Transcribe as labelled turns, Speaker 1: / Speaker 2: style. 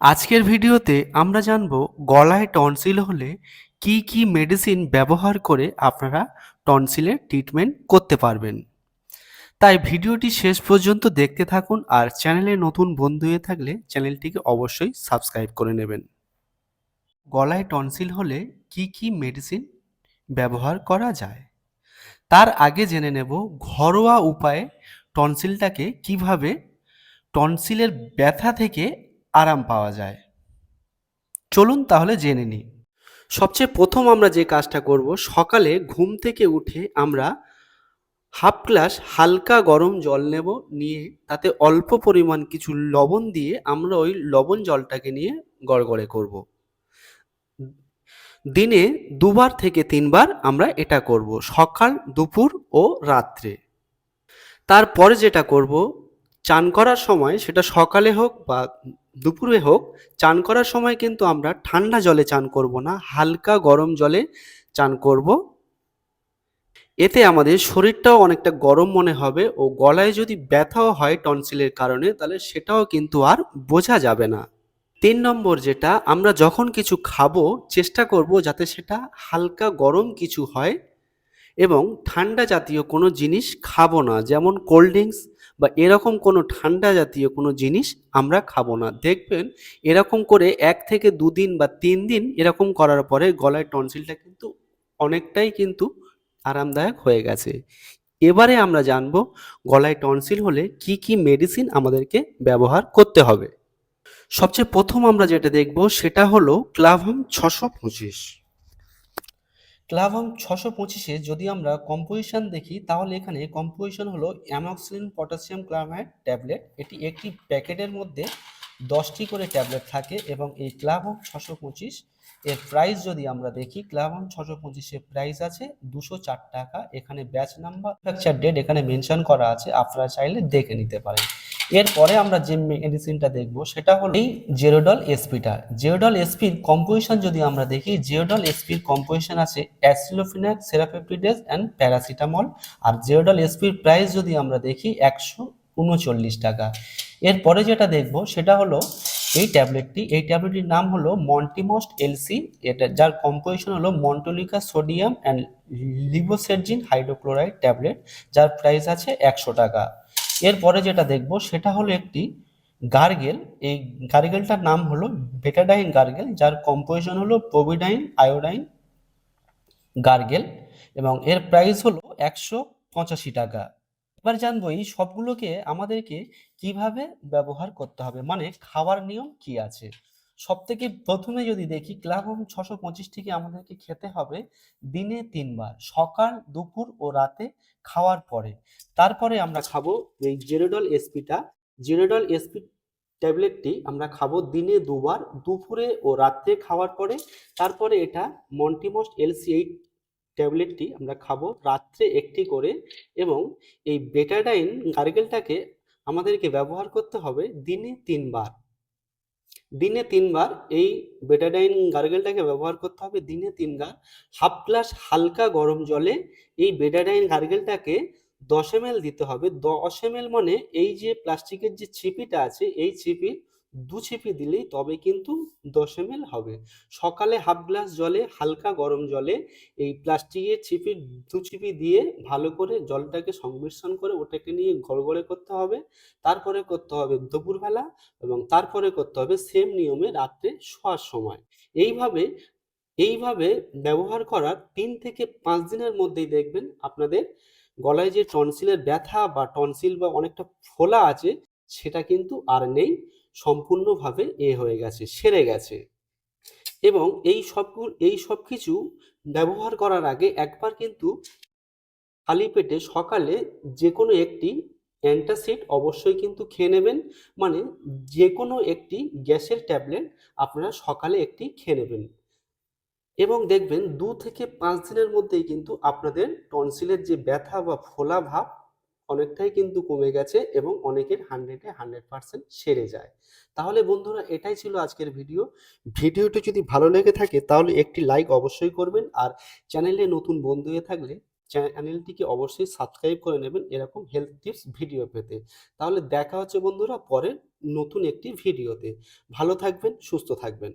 Speaker 1: আজকের ভিডিওতে আমরা জানব গলায় টনসিল হলে কি কি মেডিসিন ব্যবহার করে আপনারা টনসিলের ট্রিটমেন্ট করতে পারবেন। তাই ভিডিওটি শেষ পর্যন্ত দেখতে থাকুন আর চ্যানেলে নতুন বন্ধু হয়ে থাকলে চ্যানেলটিকে অবশ্যই সাবস্ক্রাইব করে নেবেন। গলায় টনসিল হলে কি কি মেডিসিন ব্যবহার করা যায়? তার আগে জেনে নেব ঘরোয়া উপায়ে টনসিলটাকে কীভাবে টনসিলের ব্যথা থেকে আরাম পাওয়া যায়। চলুন তাহলে জেনে নিই। সবচেয়ে প্রথম আমরা যে কাজটা করব, সকালে ঘুম থেকে উঠে আমরা হাফ গ্লাস হালকা গরম জল নেব, নিয়ে তাতে অল্প পরিমাণ কিছু লবণ দিয়ে আমরা ওই লবণ জলটাকে নিয়ে গড়গড়ে করব। দিনে দুবার থেকে তিনবার আমরা এটা করব, সকাল, দুপুর ও রাত্রে। তারপরে যেটা করব চান করার সময় সেটা সকালে হোক বা দুপুরে হোক, চান করার সময় কিন্তু আমরা ঠান্ডা জলে চান করব না, হালকা গরম জলে চান করব। এতে আমাদের শরীরটাও অনেকটা গরম মনে হবে ও গলায় যদি ব্যথাও হয় টনসিলের কারণে, তাহলে সেটাও কিন্তু আর বোঝা যাবে না। তিন নম্বর যেটা, আমরা যখন কিছু খাব, চেষ্টা করব যাতে সেটা হালকা গরম কিছু হয় এবং ঠান্ডা জাতীয় কোনো জিনিস খাব না, যেমন কোল্ড ড্রিঙ্কস বা এরকম কোনো ঠান্ডা জাতীয় কোনো জিনিস আমরা খাব না। দেখবেন এরকম করে এক থেকে দুদিন বা তিন দিন এরকম করার পরে গলায় টনসিলটা কিন্তু অনেকটাই কিন্তু আরামদায়ক হয়ে গেছে। এবারে আমরা জানব গলায় টনসিল হলে কি কি মেডিসিন আমাদেরকে ব্যবহার করতে হবে। সবচেয়ে প্রথম আমরা যেটা দেখব সেটা হলো ক্লাভাম ছশো পঁচিশ। ক্লাভাম ছশো পঁচিশে যদি আমরা কম্পোজিশন দেখি, তাহলে এখানে কম্পোজিশন হলো অ্যামক্সিলিন পটাশিয়াম ক্লারমাইড ট্যাবলেট। এটি একটি প্যাকেটের মধ্যে দশটি করে ট্যাবলেট থাকে এবং এই ক্লাভাম ছশো পঁচিশ, এর প্রাইস যদি আমরা দেখি, ক্লাভাম ছশো পঁচিশের প্রাইস আছে দুশো চার টাকা। এখানে ব্যাচ নাম্বার ডেট এখানে মেনশন করা আছে, আপনারা চাইলে দেখে নিতে পারেন। এরপরে আমরা যে মেডিসিনটা দেখব, সেটা হলো এই জেরোডল এসপিটা জেরোডল এসপির কম্পোজিশন যদি আমরা দেখি জেরোডল এসপির কম্পোজিশন আছে অ্যাসিলোফিনাক সেরাপেপিডেস অ্যান্ড প্যারাসিটামল আর জেরোডল এসপির প্রাইস যদি আমরা দেখি, একশো উনচল্লিশ টাকা। এরপরে যেটা দেখব, সেটা হলো এই ট্যাবলেটটি এই ট্যাবলেটটির নাম হলো মন্টিমোস্ট এলসি এটা যার কম্পোজিশন হলো montelukast sodium and levocetirizine hydrochloride tablet যার প্রাইস আছে একশো টাকা। এরপরে যেটা দেখব, সেটা হলো একটি গার্গেল। এই গার্গেলটার নাম হলো বেটাডাইন গার্গেল, যার কম্পোজিশন হলো প্রোভিডাইন আয়োডাইন গার্গেল এবং এর প্রাইস হলো একশো পঁচাশি টাকা। এবার জানব এই সবগুলোকে আমাদেরকে কীভাবে ব্যবহার করতে হবে মানে খাওয়ার নিয়ম কি আছে? সব থেকে প্রথমে যদি দেখি ক্লাভম ছশো পঁচিশ থেকে আমাদেরকে খেতে হবে দিনে তিনবার, সকাল, দুপুর ও রাতে খাওয়ার পরে। তারপরে আমরা খাব এই জেরোডল এসপিটা জেরোডল এসপি ট্যাবলেটটি আমরা খাব দিনে দুবার, দুপুরে ও রাত্রে খাওয়ার পরে। তারপরে এটা মন্টিমোস্ট এলসি এইট ট্যাবলেটটি আমরা খাব রাত্রে একটি করে এবং এই বেটাডাইন গার্গেলটাকে আমাদেরকে ব্যবহার করতে হবে দিনে তিনবার। দিনে তিনবার এই বেটাডাইন গার্গেলটাকে ব্যবহার করতে হবে। দিনে তিনবার। হাফ গ্লাস হালকা গরম জলে এই বেটাডাইন গার্গেলটাকে দশ এম দিতে হবে। দশ এম মানে এই যে প্লাস্টিকের যে ছিপিটা আছে, এই ছিপির দু ছিপি দিলেই তবে কিন্তু দশ এম হবে। সকালে হাফ গ্লাস জলে, হালকা গরম জলে এই প্লাস্টিকের ছিপির দু ছিপি দিয়ে ভালো করে জলটাকে সংমিশ্রণ করে ওটাকে নিয়ে গড়গড়ে করতে হবে। তারপরে করতে হবে দুপুরবেলা এবং তারপরে করতে হবে সেম নিয়মে রাত্রে শোয়ার সময়। এইভাবে এইভাবে ব্যবহার করার তিন থেকে পাঁচ দিনের মধ্যেই দেখবেন আপনাদের গলায় যে টনসিলের ব্যথা বা টনসিল বা অনেকটা ফোলা আছে, সেটা কিন্তু আর নেই। সম্পূর্ণভাবে এ হয়ে গেছে, সেরে গেছে। এবং এই সবগুলো এই সব কিছু ব্যবহার করার আগে একবার কিন্তু খালি পেটে সকালে যে কোনো একটি অ্যান্টাসিড অবশ্যই কিন্তু খেয়ে নেবেন। মানে যে কোনো একটি গ্যাসের ট্যাবলেট আপনারা সকালে একটি খেয়ে নেবেন। এবং দেখবেন দু থেকে পাঁচ দিনের মধ্যেই কিন্তু আপনাদের টনসিলের যে ব্যথা বা ফোলা ভাব অনেকটাই কিন্তু কমে গেছে এবং অনেকের হান্ড্রেডে হান্ড্রেড পার্সেন্ট সেরে যায়। তাহলে বন্ধুরা, এটাই ছিল আজকের ভিডিও ভিডিওটি যদি ভালো লেগে থাকে, তাহলে একটি লাইক অবশ্যই করবেন আর চ্যানেলে নতুন বন্ধু হয়ে থাকলে চ্যানেলটিকে অবশ্যই সাবস্ক্রাইব করে নেবেন এরকম হেলথ টিপস ভিডিও পেতে। তাহলে দেখা হচ্ছে বন্ধুরা পরের নতুন একটি ভিডিওতে ভালো থাকবেন, সুস্থ থাকবেন।